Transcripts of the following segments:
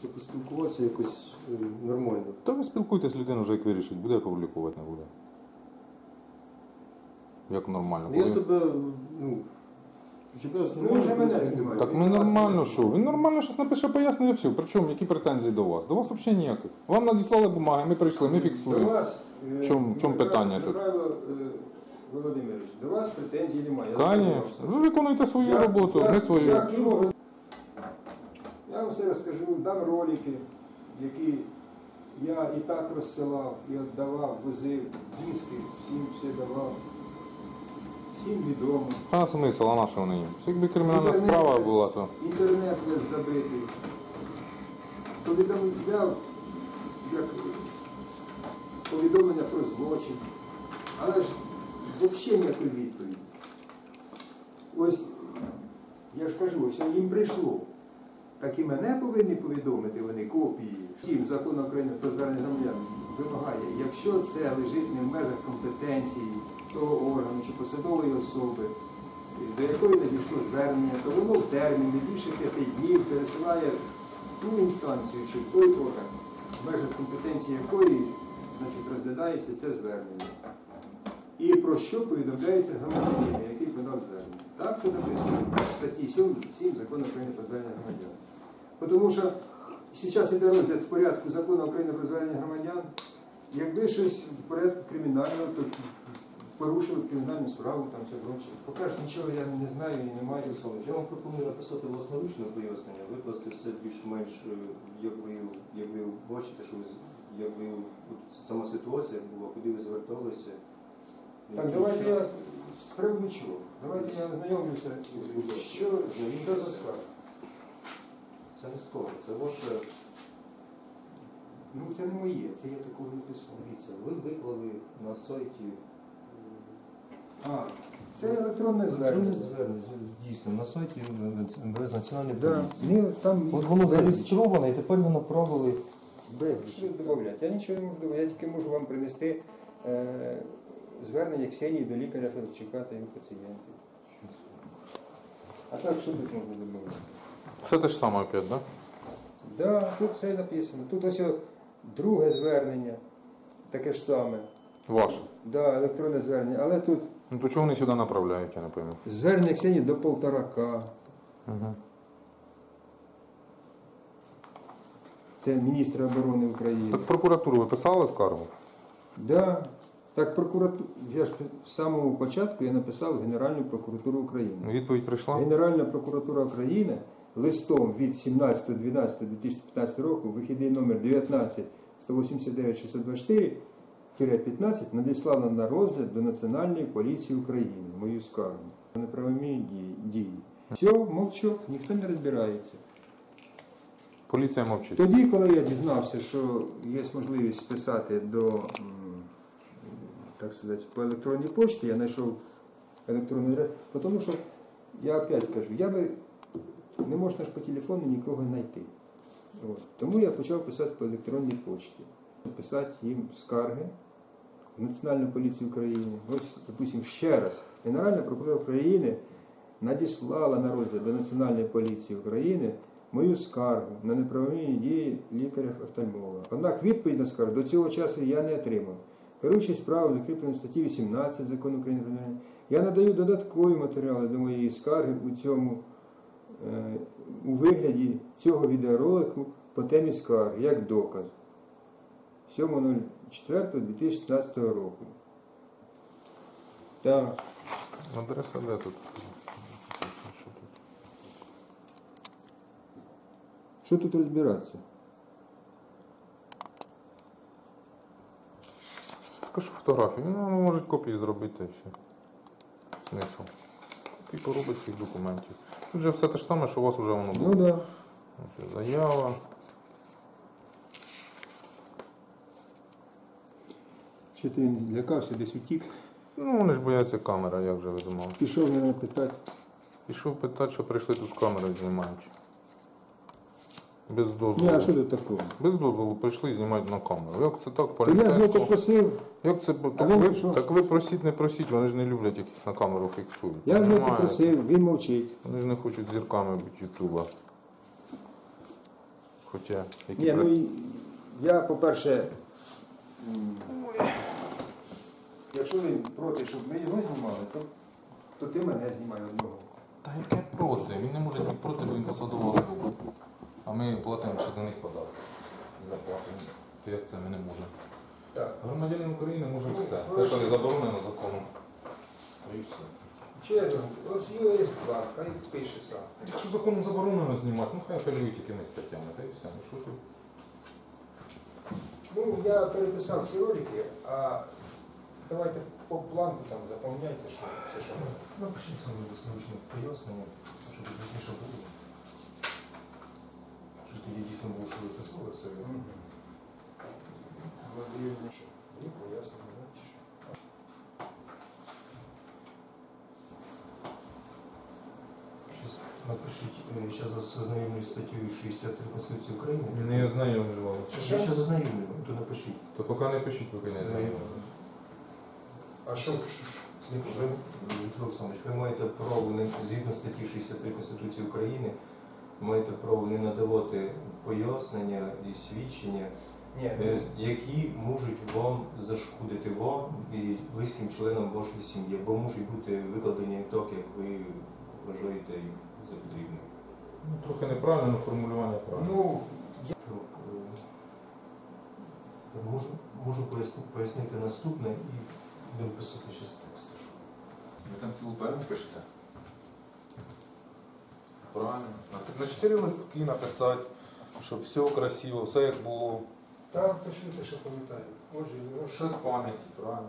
Просто поспілкуватися якось е, нормально. Та ви спілкуйтесь, людина вже як вирішить, буде опублікувати, не буде. Як нормально. Я Коли- себе, ну, Ну, вже мене знімає. Так ми нормально що? Він нормально щось напише пояснення все. Причому які претензії до вас? До вас взагалі ніяких. Вам надіслали бумаги, ми прийшли, ми До фіксуємо. вас, е, В чому- чому Михайло- питання тут? Михайло е, Володимирович, до вас претензій немає. Я Звісно. Ви виконуєте свою Я- роботу, я- ми свою. Я, Києво- я вам все розкажу, дам ролики, які я і так розсилав, і віддавав, возив, диски, всім все давав. Всім відомо. А смисл, а на що вони? Це якби кримінальна Інтернет справа весь- була, то. Інтернет весь забитий. Повідомляв, як повідомлення про злочин. Але ж взагалі ніякої відповіді. Ось, я ж кажу, ось їм прийшло. Так і мене повинні повідомити вони копії. Всім закон України про звернення громадян вимагає, якщо це лежить не в межах компетенції того органу чи посадової особи, до якої надійшло звернення, то воно в термін не більше п'яти днів пересилає в ту інстанцію чи в той орган, в межах компетенції якої значить, розглядається це звернення. І про що повідомляється громадянин, який подав звернення. Так тут написано в статті 7, 7 закону України про звернення громадян. Тому що зараз йде розгляд в порядку закону України про звернення громадян. Якби щось в порядку кримінального, то порушили кримінальну справу, там все громче. Поки ж нічого я не знаю і не маю. Я вам пропоную написати власноручне пояснення, викласти все більш-менш, е, як ви, як ви бачите, що ви, як ви, от сама ситуація була, куди ви зверталися. Так, давайте я з приводу чого. Давайте я ознайомлюся, що, що за скарга. Це не скоро, це ваше, Ну це не моє, це я такого не писав. дивіться, ви виклали на сайті А, це електронне звернення. звернення, дійсно, на сайті МВС Національної Да. поліції. Там От воно безліч. зареєстровано і тепер ви направили Безліч. Що додати? Я нічого не можу додати, я тільки можу вам принести е, звернення Ксенії до лікаря Федорчука та його пацієнтів. А так що тут можна додати? Все те ж саме опять, так? Да? Да, тут все написано. Тут ось друге звернення, таке ж саме. Ваше. Да, електронне звернення, але тут Ну то чого вони сюди направляють, я не пойму. звернення Ксенії до полторака. Угу. Це міністра оборони України. Так прокуратуру ви писали скаргу? Да. Так прокуратура, я ж з самого початку я написав Генеральну прокуратуру України. Відповідь прийшла? Генеральна прокуратура України листом від 17.12.2015 року, вихідний номер 19 189 624 15 надіслала на розгляд до Національної поліції України мою скаргу на неправомірні дії-. Все, мовчок, ніхто не розбирається. Поліція мовчить. Тоді, коли я дізнався, що є можливість писати до, так сказати, по електронній почті, я знайшов електронний ряд, тому що я опять кажу, я би не можна ж по телефону нікого знайти. От. Тому я почав писати по електронній почті. Писати їм скарги в Національну поліцію України. Ось, допустимо, ще раз. Генеральна прокуратура України надіслала на розгляд до Національної поліції України мою скаргу на неправомірні дії лікаря-офтальмолога. Однак відповідь на скаргу до цього часу я не отримав. Керуючись справою, закріпленою статті 18 закону України я надаю додаткові матеріали до моєї скарги у цьому у вигляді цього відеоролику по темі скарги як доказ 7.04.2016 року. Так. Адреса де тут? Що тут? Що розбиратися? Також фотографії. Ну, можуть копії зробити і все. Смисл. Копії поробить цих документів. Тут же все те ж саме, що у вас вже воно було. Ну. Да. Заява. Чи ти лякався, десь утік? Ну, вони ж бояться камера, як вже ви думали. Пішов мене питати. Пішов питати, що прийшли тут камерою знімають. Без дозволу. Ні, а що тут такого? Без дозволу прийшли і знімають на камеру. Як це так, То я ж його поліцейського? попросив, Як це так він ви, так ви просіть, не просіть, вони ж не люблять, як їх на камеру фіксують. я ж його Понімаєте? попросив, він мовчить. Вони ж не хочуть зірками бути Ютуба. Хоча які Ні, при- ну і я, по-перше, м, якщо він проти, щоб ми його знімали, то, то ти мене знімай одного. Та яке проти? Він не може бути проти, бо він посадова особа. А ми платимо ще за них податки. Зарплату. То як це ми не можемо? Так. Громадянин України може все. Те, що не заборонено законом. Та і все. Чесно, ось ЮС-2, хай пише сам. Якщо законом заборонено знімати, ну хай апелюють якимись статтями, та і все. Ну що ти? Ну, я переписав ці ролики, а давайте по планку там заповняйте, що все, що. Напишіть своє власноручне пояснення, щоб пізніше було. Тоді дійсно було, що ви писали все. Владимир, що? Ні, пояснення, чи що? Напишіть, е, зараз вас ознайомлю з 63 Конституції України. Не ознайомлювали. Що? Я зараз ознайомлю, то напишіть. То поки не пишіть, поки не ознайомлювали. А що? Ви, Віктор Олександрович, ви маєте право, згідно статті 63 Конституції України, маєте право не надавати пояснення і свідчення, Ні, е, які можуть вам зашкодити вам і близьким членам вашої сім'ї, або можуть бути викладені так, як ви вважаєте їх за потрібне. Ну, трохи неправильно, але формулювання правильно. ну, Так, е, можу, можу пояснити, пояснити наступне і будемо писати ще з тексту. Ви там цілу поему пишете? Правильно. На, на чотири листки написати, щоб все красиво, все як було. там пишу те, що пам'ятаю. Отже, його Ще з пам'яті, правильно.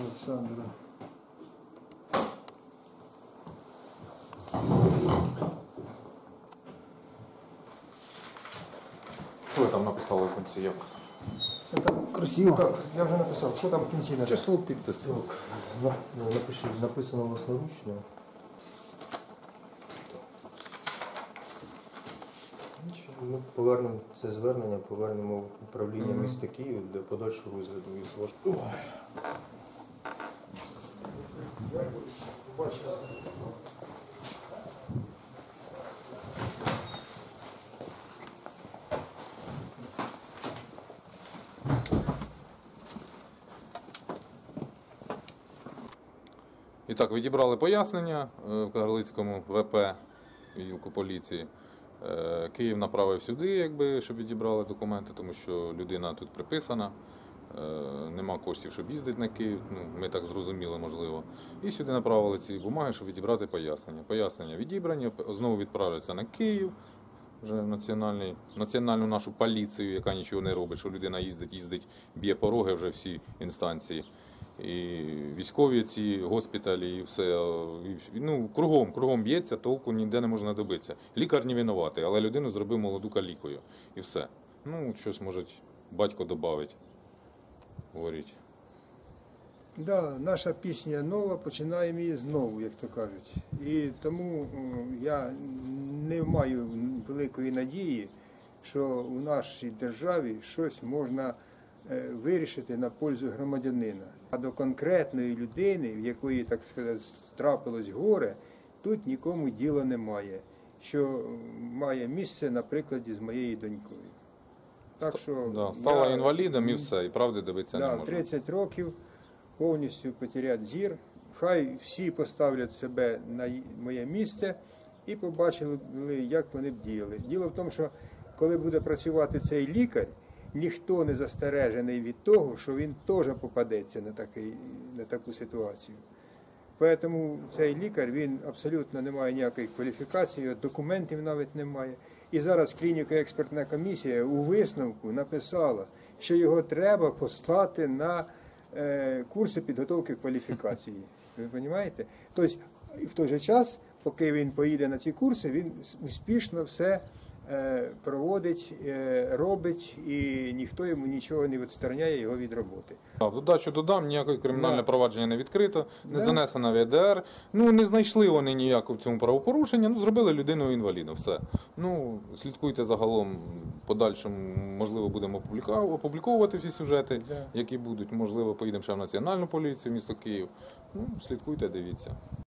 Олександра. Що ви там написали в кінці? Як? Красиво. Так, я вже написав. Що там в кінці написав? Число підпис. Так, на- ну, написано власноручно. Ми повернемо це звернення, повернемо в управління Мгм. міста Київ для подальшого розгляду і злож. Бачу. І так, відібрали пояснення е, в Кагарлицькому ВП відділку поліції. Е, Київ направив сюди, якби, щоб відібрали документи, тому що людина тут приписана. Е, Нема коштів, щоб їздити на Київ. Ну, ми так зрозуміли, можливо. І сюди направили ці бумаги, щоб відібрати пояснення. Пояснення відібрані, знову відправляться на Київ, вже національну нашу поліцію, яка нічого не робить, що людина їздить, їздить, б'є пороги вже всі інстанції. І військові ці госпіталі, і все. Ну, кругом, кругом б'ється, толку ніде не можна добитися. Лікар не винуватий, але людину зробив молоду калікою. І все. Ну, щось може батько додавить. Говорить. Да, наша пісня нова, починаємо її знову, як то кажуть. І тому я не маю великої надії, що у нашій державі щось можна е, вирішити на пользу громадянина. А до конкретної людини, в якої, так сказати, трапилось горе, тут нікому діла немає, що має місце на прикладі з моєю донькою. Так що Да, стала я- інвалідом і все, і правди добитися не Да, може. 30 років повністю потерять зір. Хай всі поставлять себе на моє місце і побачили, як вони б діяли. Діло в тому, що коли буде працювати цей лікар, ніхто не застережений від того, що він теж попадеться на, такий, на таку ситуацію. Тому цей лікар він абсолютно не має ніякої кваліфікації, документів навіть немає. І зараз клініка експертна комісія у висновку написала, що його треба послати на е, курси підготовки кваліфікації. Ви розумієте? Тобто, в той же час, поки він поїде на ці курси, він успішно все проводить, е, робить, і ніхто йому нічого не відстороняє його від роботи. В додачу додам, ніяке кримінальне провадження не відкрито, не занесено в ЄДР. Ну не знайшли вони ніякого в цьому правопорушення. Ну зробили людину інвалідом. Все. Ну слідкуйте загалом. Подальшому можливо будемо опубліковувати всі сюжети, які будуть. Можливо, поїдемо ще в національну поліцію, місто Київ. Ну слідкуйте, дивіться.